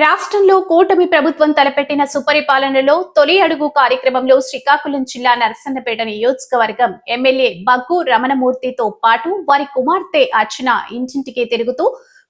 రాష్ట్రంలో కూటమి ప్రభుత్వం తలపెట్టిన సుపరిపాలనలో తొలి అడుగు కార్యక్రమంలో శ్రీకాకుళం జిల్లా నరసన్నపేట నియోజకవర్గం ఎమ్మెల్యే బగ్గు రమణమూర్తితో పాటు వారి కుమార్తె అర్చన ఇంటింటికి తిరుగుతూ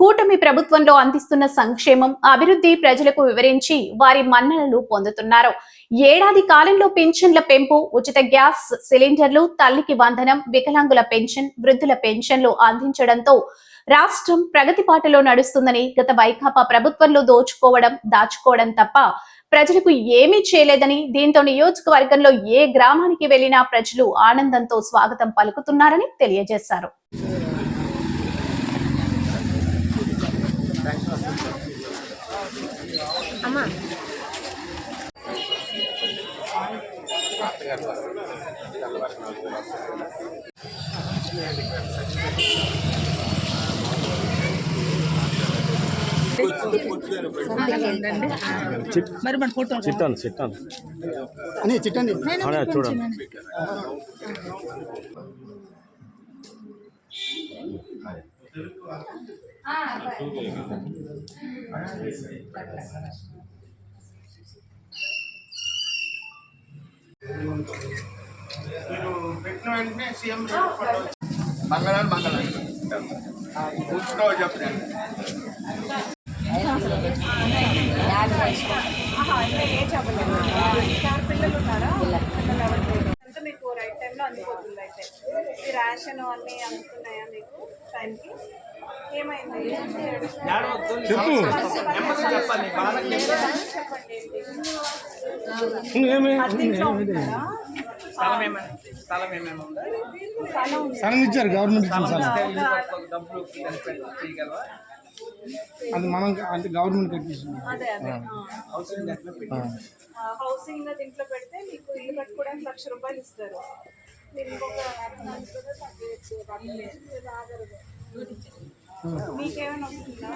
కూటమి ప్రభుత్వంలో అందిస్తున్న సంక్షేమం అభివృద్ధి ప్రజలకు వివరించి వారి మన్ననలు పొందుతున్నారు. ఏడాది కాలంలో పెన్షన్ల పెంపు ఉచిత గ్యాస్ సిలిండర్లు తల్లికి వందనం వికలాంగుల పెన్షన్ వృద్ధుల పెన్షన్లు అందించడంతో రాష్ట్రం ప్రగతి పాటలో నడుస్తుందని గత వైకాపా ప్రభుత్వంలో దోచుకోవడం దాచుకోవడం తప్ప ప్రజలకు ఏమీ చేయలేదని దీంతో నియోజకవర్గంలో ఏ గ్రామానికి వెళ్ళినా ప్రజలు ఆనందంతో స్వాగతం పలుకుతున్నారని తెలియజేశారు. మరి మన ఫోటో చిట్టాను చిట్టాను. అని చిట్టండి. అనే చూడండి. మంగళాలు మంగళాలు కూర్చున్నావు చెప్పండి అంటే మీకు రైట్ టైంలో అందుకోతుంది అయితే. ఈ రేషన్ అన్నీ అందుతున్నాయా మీకు? టైంకి ఉంటున్నారా? స్థలం ఇచ్చారు గవర్నమెంట్ ఇచ్చిన స్థలం అది మనం అంటే గవర్నమెంట్ కట్టించింది. అదే అదే. ఆ. హౌసింగ్ దాంట్లో పెడితే మీకు ఇల్లు కట్టుకోవడానికి లక్ష రూపాయలు ఇస్తారు. మీకేమైనా వస్తుందా?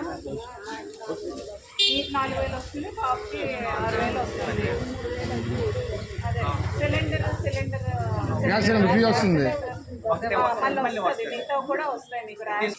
మీకు నాలుగు వేలు వస్తుంది కాఫీ ఆరు వేలు వస్తుంది. అదే cylinder cylinder gas cylinder free వస్తుంది. మళ్ళీ వస్తుంది మిగతా కూడా వస్తాయి మీకు ర్యాష్